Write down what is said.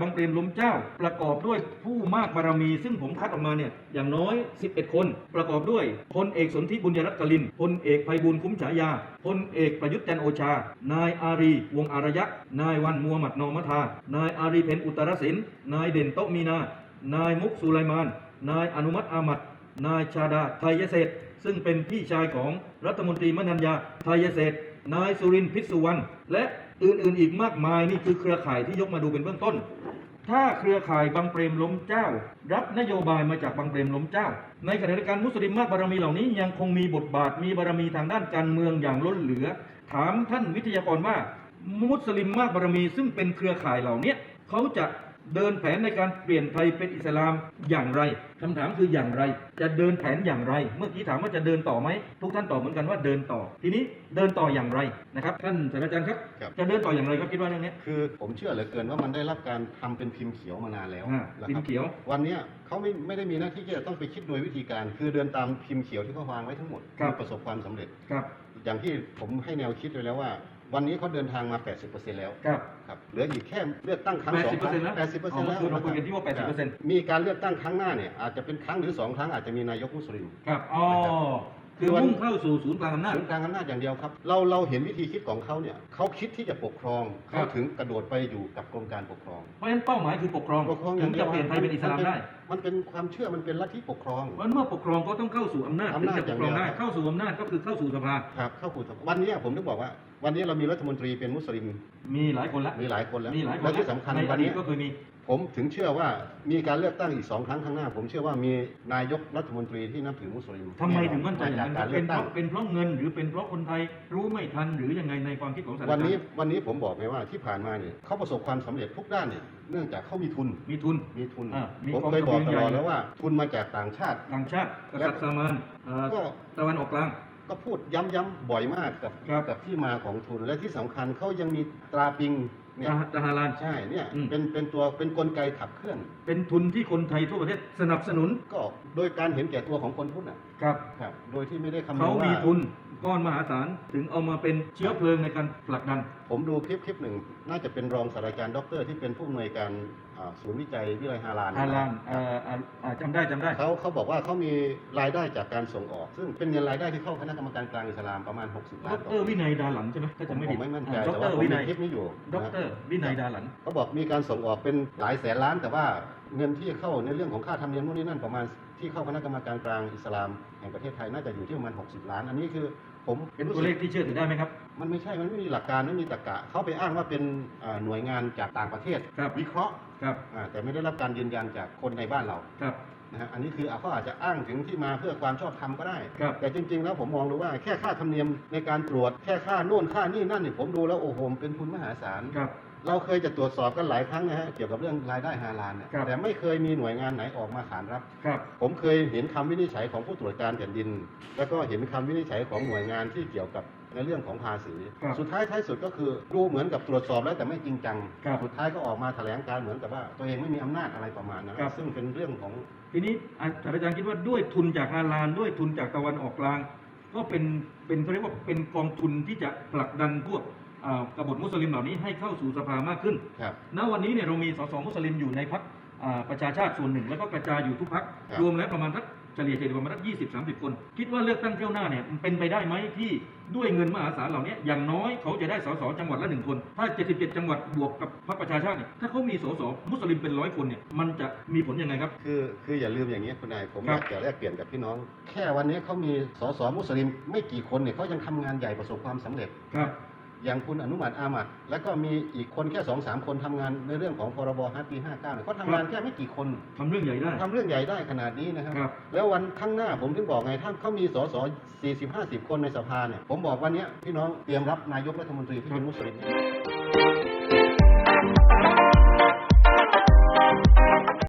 บางเตรล้มเจ้า ประกอบด้วยผู้มากบารมี ซึ่งผมคัดออกมาเนี่ยอย่างน้อย 11 คน ประกอบด้วยพลเอกสนธิบุญยรัตน์กลินพลเอกไพบูลย์คุ้มฉายาพลเอกประยุทธ์จันโอชา นายอารีวงอารยะ นายวันมูฮัมหมัดนอมทานายอารีเพนอุตรศิลป์นายเด่นโตมีนา นายมุกสุไลมาน นายอนุมัติอามัดนายชาดาไทยเศษซึ่งเป็นพี่ชายของรัฐมนตรีมนัญญาไทยเศษนายสุรินทร์พิษสุวรรณและอื่นๆอีกมากมายนี่คือเครือข่ายที่ยกมาดูเป็นเบื้องต้น ถ้าเครือข่ายบางเปรมล้มเจ้า รับนโยบายมาจากบางเปรมล้มเจ้า ในขณะเดียวกันมุสลิมมากบารมีเหล่านี้ยังคงมีบทบาทมีบารมีทางด้านการเมืองอย่างล้นเหลือ ถามท่านวิทยากรว่า มุสลิมมากบารมีซึ่งเป็นเครือข่ายเหล่านี้เขาจะ เดินแผนในการเปลี่ยนไทยเป็นอิสลามอย่างไรคำถามคืออย่างไร จะเดินแผนอย่างไร เมื่อกี้ถามว่าจะเดินต่อไหม ทุกท่านตอบเหมือนกันว่าเดินต่อ ทีนี้เดินต่ออย่างไรนะครับท่านศาสตราจารย์ครับ ครับ จะเดินต่ออย่างไรครับคิดว่าเรื่องเนี้ยคือผมเชื่อเหลือเกินว่ามันได้รับการทำเป็นพิมพ์เขียวมานานแล้วอ่านะพิคมรับพ์เขียว วันเนี้ยเขาไม่ไม่ได้มีหน้าที่ที่จะต้องไปคิดโดยวิธีการ คือเดินตามพิมพ์เขียวที่เขาวางไว้ทั้งหมดครับ ประสบความสำเร็จ ครับ อย่างที่ผมให้แนวคิดไว้แล้วว่า วันนี้เขาเดินทางมา 80%แล้วครับครับเหลืออีกแค่เลือกตั้งครั้งสองครั้ง80%แล้ว80%อ๋อแล้วคือเราคุยกันนะที่ว่าครับ80%มีการเลือกตั้งครั้งหน้าเนี่ยอาจจะเป็นครั้งหรือสองครั้งอาจจะมีนายกมุสลิมครับอ๋อนะ ครับคือมุ่งเข้าสู่ศูนย์กลางอำนาจศูนย์กลางอำนาจอย่างเดียวครับ เราเราเห็นวิธีคิดของเขาเนี่ยเขาคิดที่จะปกครองครัเขาบถึงกระโดดไปอยู่กับกรมการปกครอง เพราะฉะนั้นเป้าหมายคือปกครองปกครองอถึย่างงเดีจะยวเปลี่ยนไทยเป็นอิสลามได้ มันเป็นความเชื่อมันเป็นลัทธิปกครองเพราะฉะนั้นเมื่อปกครองก็ต้องเข้าสู่อำนาจอำถึงนาจจะปกครองได้อย่างเดียวเข้าสู่อำนาจก็คือเข้าสู่สภาครับเข้าสู่วันนี้ผมถึงบอกว่า วันนี้เรามีรัฐมนตรีเป็นมุสลิม มีหลายคนละมีหลายคนแล้วมีหลายคนและที่สำคัญในอวันดีนี้ตก็เคยมี ผมถึงเชื่อว่ามีการเลือกตั้งอีกสองครั้งข้างหน้า ผมเชื่อว่ามีนายกรัฐมนตรีที่นับถือมุสลิมทำไมถึงมั่นใจอจาย่ากงนั้นการเป็เลืนอกเพตั้งราะเป็นเพราะเงินหรือเป็นเพราะคนไทยรู้ไม่ทันหรือยังไงในความคิดของศาสตราวันจารนี้ย์วันนี้ผมบอกไงว่าที่ผ่านมาเนี่ยเขาประสบความสำเร็จทุกด้านเนี่ยเนื่องจากเขามีทุนมีทุนมีทุนอ่ามีผมกองเคยบอกทุนตใหญ่ลอดแล้วว่า ทุนมาจากต่างชาติ ต่างชาติกษัตริย์ซามานเอ่อก็ตะวันออกกลางก็พูดย้ำๆบ่อยมากกับครับกับที่มาของทุนและที่สำคัญเขายังมีตราปิง เนี่ยตะฮาราน ใช่เนี่ยอืม เป็นเป็นตัวเป็นกลไกขับเคลื่อน เป็นทุนที่คนไทยทั่วประเทศสนับสนุนก็โดยการเห็นแก่ตัวของคนพุทธน่ะครับครับ โดยที่ไม่ได้คำนึเขางว่ามีทุนก้อนมหาศาลถึงเอามาเป็นเชื้อเพลิงในการผลักดัน ผมดูคลิปคลิปหนึ่ง น่าจะเป็นรองศาสตราจารย์ด็อกเตอร์ที่เป็นผู้อำนวยการอ่าศูนย์วิจัยวิทยาลัยฮารานฮาลานเอ่ออ่าอ่าจำได้จำได้ เขาเขาบอกว่าเขามีรายได้จากการส่งออก ซึ่งเป็นเงินรายได้ที่เข้าคณะกรรมการกลางอิสลามประมาณ 60 ดล้านต่อรปีวินัยดาหลันใช่ไหมถ้าผจำมไม่ผผิมดไม่มั่นใจอ่าดแต่ว่ารผมวิมีนัยคลิปนี้อยู่ดนะรวินัยดาหลันเขาบอกมีการส่งออกเป็นหลายแสนล้าน แต่ว่าเงินที่เข้าในเรื่องของค่าธรรมเนียมนู่นนี่นั่นประมาณที่เข้าคณะกรรมการกลางอิสลามแห่งประเทศไทยน่าจะอยู่ที่ประมาณ 60 ล้าน อันนี้คือผมเป็นรู้ตัวสึเลกขที่เชื่อถือได้ไหมครับ มันไม่ใช่ มันไม่มีหลักการ ไม่มีตรรกะ เขาไปอ้างว่าเป็นอ่าหน่วยงานจากต่างประเทศครับวิเคราะห์ครับอ่าแต่ไม่ได้รับการยืนยันจากคนในบ้านเราครับ นะฮะอันนี้คือเขาอาจจะอ้างถึงที่มาเพื่อความชอบธรรมก็ได้ครับแต่จริง ๆ แล้วผมมองดูว่าแค่ค่าธรรมเนียมในการตรวจแค่ค่าโน่นค่านี่นั่นนี่ผมดูแล้วโอ้โหเป็นทุนมหาศาลครับเราเคยจะตรวจสอบกันหลายครั้งนะฮะเกี่ยวกับเรื่องรายได้ฮาลาลเนี่ยครับแต่ไม่เคยมีหน่วยงานไหนออกมาขานรับครับผมเคยเห็นคำวินิจฉัยของผู้ตรวจการแผ่นดิน แล้วก็เห็นคำวินิจฉัยของหน่วยงานที่เกี่ยวกับ ในเรื่องของภาษี ครับสุดท้ายท้ายสุดก็คือดูเหมือนกับตรวจสอบแล้วแต่ไม่จริงจัง ครับสุดท้ายก็ออกมาแถลงการเหมือนกับว่าตัวเองไม่มีอำนาจอะไรประมาณนั้นครับ ซึ่งเป็นเรื่องของ ทีนี้อาอาจารย์คิดว่าด้วยทุนจากฮาลานด้วยทุนจากตะวันออกกลาง ก็เป็นเป็นเขาเรียกว่าเป็นกองทุนที่จะผลักดันพวกอ่ากบฏมุสลิมเหล่านี้ให้เข้าสู่สภามากขึ้น ครับ ณวันนี้เนี่ยเรามีสสมุสลิมอยู่ในพักประชาชาติส่วนหนึ่ง แล้วก็กระจายอยู่ทุกพักครับ รวมแล้วประมาณทัก เฉลี่ยเฉลี่ยประมาณทักยี่สิบสามสิบคน คิดว่าเลือกตั้งเที่ยวหน้าเนี่ยมันเป็นไปได้ไหมที่ด้วยเงินมหาศาลเหล่านี้อย่างน้อยเขาจะได้สสจังหวัดละหนึ่งคน ถ้า 77 จังหวัดบวกกับพรรคประชาชาติเนี่ยถ้าเขามีสสมุสลิมเป็นร้อยคนเนี่ยมันจะมีผลยังไงครับ คือคืออย่าลืมอย่างนี้คุณนายผมคอรับยากจะแลกเปลี่ยนกับพี่น้อง แค่วันนี้เขามีสสมุสลิมไม่กี่คนเนี่ยเขายังทำงานใหญ่ประสบความสำเร็จครับ อย่างคุณอนุมัติอามัดแล้วก็มีอีกคนแค่สองสามคนทำงานในเรื่องของพรบฮัปี59เนี่ยเขาทำงานแค่ไม่กี่คนทำเรื่องใหญ่ได้ทำเรื่องใหญ่ได้ขนาดนี้นะครับครับแล้ววันข้างหน้าผมถึงบอกไงถ้าเขามีสส40 50คนในสภาเนี่ยผมบอกวันเนี้ยพี่น้องเตรียมรับนายกรัฐมนตรีที่เป็นมุสลิม